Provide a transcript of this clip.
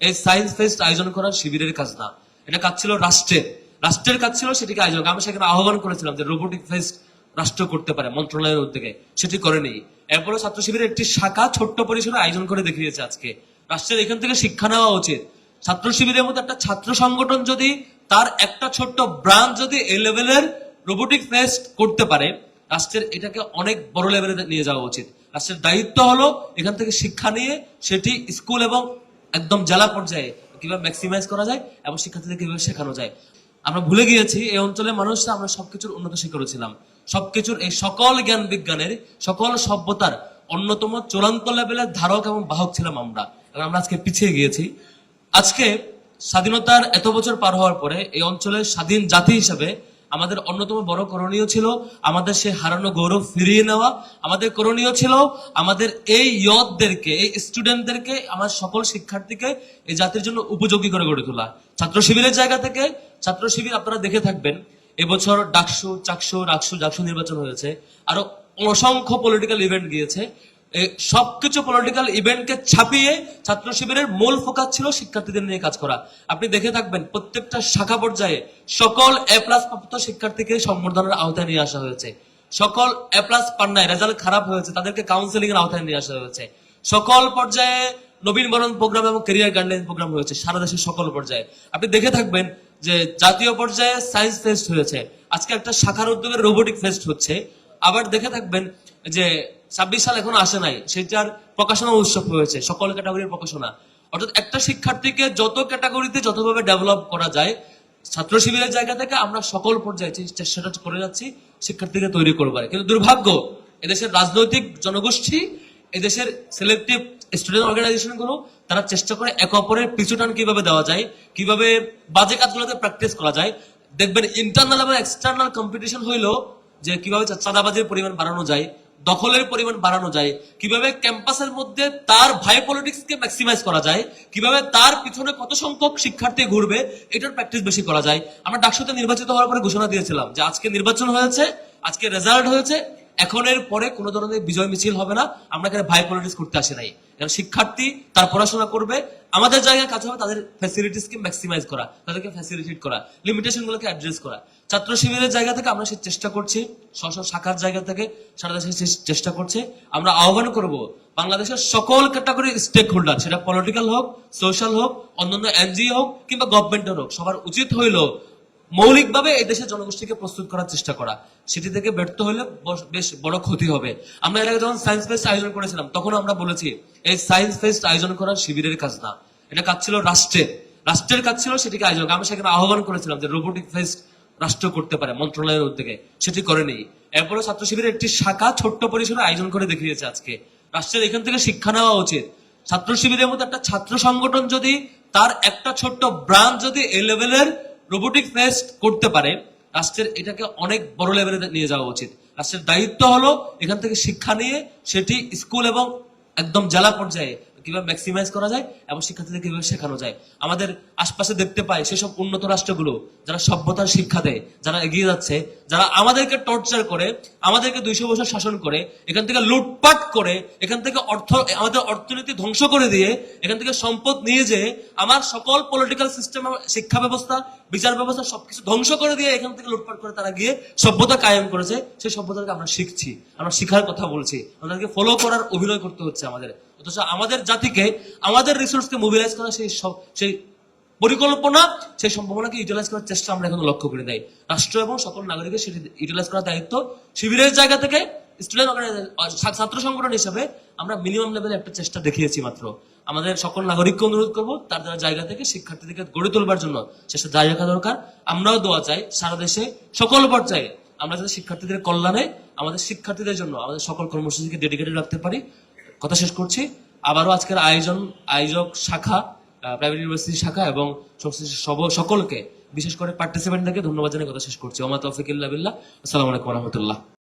এই science fest আয়োজন করা শিবিরের কাজ না। এটা কাজ ছিল রাষ্ট্রের। রাষ্ট্রের কাজ ছিল সেটিকে আয়োজন আমরা সেখানে আহ্বান করেছিলাম যে রোবোটিক ফেস্ট রাষ্ট্র করতে পারে মন্ত্রণালয়ের উদ্যোগে। সেটি করেনি। এরপরে ছাত্র শিবিরের একটি শাখা ছোট্ট পরিসরে আয়োজন করে দেখিয়েছে আজকে। রাষ্ট্রের এখান থেকে শিক্ষা নেওয়া উচিত। ছাত্র শিবিরের মধ্যে একটা ছাত্র সংগঠন যদি, তার একটা ছোট্ট ব্রাঞ্চ যদি এই লেভেলের রোবোটিক ফেস্ট করতে পারে, রাষ্ট্রের এটাকে অনেক বড় লেভেলে নিয়ে যাওয়া উচিত। রাষ্ট্রের দায়িত্ব হলো এখান থেকে শিক্ষা নিয়ে সেটি স্কুল এবং একদম জেলা পর্যায়ে কীভাবে ম্যাক্সিমাইজ করা যায় এবং শিক্ষার্থীদের কীভাবে শেখানো যায়। আমরা ভুলে গিয়েছি, এই অঞ্চলের মানুষরা আমরা সবকিছুর উন্নত শিক্ষা ছিলাম সবকিছুর এই সকল জ্ঞান বিজ্ঞানের, সকল সভ্যতার অন্যতম চূড়ান্ত লেভেলের ধারক এবং বাহক ছিলাম আমরা। এবং আমরা আজকে পিছিয়ে গিয়েছি। আজকে স্বাধীনতার এত বছর পার হওয়ার পরে এই অঞ্চলের স্বাধীন জাতি হিসেবে আমাদের অন্যতম বড় করণীয় ছিল আমাদের সে হারানো গৌরব ফিরিয়ে নেওয়া। আমাদের করণীয় ছিল আমাদের এই ইয়তদেরকে, এই স্টুডেন্টদেরকে আমার সকল শিক্ষার্থীকে এই জাতির জন্য উপযোগী করে গড়ে তোলা। ছাত্র শিবিরের জায়গা থেকে ছাত্র শিবির আপনারা দেখে থাকবেন, এবছর ডাকসু, চাকসু, রাকসু, জাকসু নির্বাচন হয়েছে। আরও অসংখ্য পলিটিক্যাল ইভেন্ট গিয়েছে। সবকিছু পলিটিক্যাল ইভেন্টকে ছাপিয়ে ছাত্র শিবিরের মূল ফোকাস ছিল শিক্ষার্থীদের নিয়ে কাজ করা। আপনি দেখে থাকবেন, প্রত্যেকটা শাখা পর্যায়ে সকল এ প্লাস প্রাপ্ত শিক্ষার্থীকে সম্বর্ধনার আওতায় নিয়ে আসা হয়েছে। সকল এ প্লাস পান্নায় রেজাল্ট খারাপ হয়েছে, তাদেরকে কাউন্সিলিং এর আওতায় নিয়ে আসা হয়েছে। সকল পর্যায়ে নবীন বরণ প্রোগ্রাম এবং কেরিয়ার গাইডলাইন প্রোগ্রাম হয়েছে সারা দেশের সকল পর্যায়ে। আপনি দেখে থাকবেন যে জাতীয় পর্যায়ে সায়েন্স ফেস্ট হয়েছে। আজকে একটা শাখার উদ্যোগে রোবোটিক ফেস্ট হচ্ছে। আবার দেখে থাকবেন যে ছাব্বিশ সাল এখনও আসে নাই। সেটার প্রকাশনা উৎসব হয়েছে, সকল ক্যাটাগরির প্রকাশনা। অর্থাৎ একটা শিক্ষার্থীকে যত ক্যাটাগরিতে যতভাবে ডেভেলপ করা যায়, ছাত্র শিবিরের জায়গা থেকে আমরা সকল পর্যায়ে যে চেষ্টাটা করে যাচ্ছি, শিক্ষার্থীকে তৈরি করবার। কিন্তু দুর্ভাগ্য, এদেশের রাজনৈতিক জনগোষ্ঠী, এদেশের সিলেক্টিভ স্টুডেন্ট অর্গানাইজেশনগুলো, তারা চেষ্টা করে এক অপরের পিছুটান কীভাবে দেওয়া যায়, কীভাবে বাজে কাজগুলোতে প্র্যাকটিস করা যায়। দেখবেন ইন্টারনাল এবং এক্সটার্নাল কম্পিটিশন হইল যে কীভাবে চাঁদাবাজির পরিমাণ বাড়ানো যায় দখলের পরিমাণ বাড়ানো যায়, কীভাবে ক্যাম্পাসের মধ্যে তার ভাই পলিটিক্স কে ম্যাক্সিমাইজ করা যায়, কীভাবে তার পিছনে কত সংখ্যক শিক্ষার্থী ঘুরবে, এটার প্র্যাকটিস বেশি করা যায়। আমরা ডাকসুতে নির্বাচিত হওয়ার পরে ঘোষণা দিয়েছিলাম যে আজকে নির্বাচন হয়েছে, আজকে রেজাল্ট হয়েছে এখন এর পরে কোনো ধরনের বিজয় মিছিল হবে না। আমরা এখানে ভাই পলিটিক্স করতে আসি নাই। কারণ শিক্ষার্থী তার পড়াশোনা করবে, আমাদের জায়গায় কাজ হবে তাদের ফ্যাসিলিটিস কে ম্যাক্সিমাইজ করা, তাদেরকে ফ্যাসিলিটেট করা লিমিটেশন গুলোকে অ্যাড্রেস করা। ছাত্র শিবিরের জায়গা থেকে আমরা সে চেষ্টা করছি স্ব শাখার জায়গা থেকে সারা দেশে চেষ্টা করছে। আমরা আহ্বান করব, বাংলাদেশের সকল ক্যাটাগরি স্টেক হোল্ডার সেটা পলিটিক্যাল হোক সোশ্যাল হোক, অন্যান্য এনজিও হোক কিংবা গভর্নমেন্টের হোক, সবার উচিত হইল মৌলিকভাবে এই দেশের জনগোষ্ঠীকে প্রস্তুত করার চেষ্টা করা। সেটি থেকে ব্যর্থ হলে বেশ বড় ক্ষতি হবে। আমরা আগে যখন সায়েন্স ফেস্ট আয়োজন করেছিলাম, তখন আমরা বলেছি, এই সায়েন্স ফেস্ট আয়োজন করা শিবিরের কাজ না। এটা কাজ ছিল রাষ্ট্রের। রাষ্ট্রের কাজ ছিল সেটিকে আয়োজন আমরা সেখানে আহ্বান করেছিলাম যে রোবোটিক ফেস্ট রাষ্ট্র করতে পারে মন্ত্রণালয়ের উদ্যোগে। সেটি করেনি। এরপরে ছাত্র শিবিরের একটি শাখা ছোট্ট পরিসরে আয়োজন করে দেখিয়েছে আজকে। রাষ্ট্রের এখান থেকে শিক্ষা নেওয়া উচিত। ছাত্র শিবিরের মধ্যে একটা ছাত্র সংগঠন যদি, তার একটা ছোট্ট ব্রাঞ্চ যদি এ লেভেলের রোবোটিক ফেস্ট করতে পারে, রাষ্ট্রের এটাকে অনেক বড় লেভেলে নিয়ে যাওয়া উচিত। রাষ্ট্রের দায়িত্ব হলো এখান থেকে শিক্ষা নিয়ে সেটি স্কুল এবং একদম জেলা পর্যায়ে কীভাবে ম্যাক্সিমাইজ করা যায় এবং শিক্ষার্থীদের কীভাবে শেখানো যায়। আমাদের আশপাশে দেখতে পাই সেসব উন্নত রাষ্ট্রগুলো যারা সভ্যতার শিক্ষা দেয়, যারা এগিয়ে যাচ্ছে, যারা আমাদেরকে টর্চার করে, আমাদেরকে দুইশো বছর শাসন করে, এখান থেকে লুটপাট করে, এখান থেকে অর্থ, আমাদের অর্থনীতি ধ্বংস করে দিয়ে, এখান থেকে সম্পদ নিয়ে যে আমার সকল পলিটিক্যাল সিস্টেম শিক্ষা ব্যবস্থা, বিচার ব্যবস্থা সবকিছু ধ্বংস করে দিয়ে এখান থেকে লুটপাট করে তারা গিয়ে সভ্যতা কায়েম করেছে। সেই সভ্যতাকে আমরা শিখছি, আমরা শিখার কথা বলছি। আমাদেরকে ফলো করার অভিনয় করতে হচ্ছে আমাদের। অথচ আমাদের জাতিকে, আমাদের রিসোর্সকে মোবিলাইজ করা সেই সেই পরিকল্পনা, সেই সম্ভাবনাকে ইউটিলাইজ করার চেষ্টা আমরা এখন লক্ষ্য করে দেয় রাষ্ট্র এবং সকল নাগরিকের সেটি ইউটিলাইজ করার দায়িত্ব শিবিরের জায়গা থেকে স্টুডেন্ট ছাত্র সংগঠন হিসেবে আমরা মিনিমাম লেভেলে একটা চেষ্টা দেখিয়েছি মাত্র। আমাদের সকল নাগরিককে অনুরোধ করব, তার দ্বারা জায়গা থেকে শিক্ষার্থীদেরকে গড়ে তোলবার জন্য চেষ্টা জারি রাখা দরকার। আমরাও দোয়া চাই সারা দেশে সকল পর্যায়ে আমরা যাতে শিক্ষার্থীদের কল্যাণে, আমাদের শিক্ষার্থীদের জন্য আমাদের সকল কর্মসূচিকে ডেডিকেটেড রাখতে পারি। কথা শেষ করছি। আবারও আজকের আয়োজন, আয়োজক শাখা প্রাইভেট ইউনিভার্সিটি শাখা এবং সংশ্লিষ্ট সব- সকলকে, বিশেষ করে পার্টিসিপেন্টদেরকে ধন্যবাদ জানিয়ে কথা শেষ করছি। ওমা তফিকুল্লাহ বিল্লাহ। আসসালামু আলাইকুম রহমতুল্লাহ।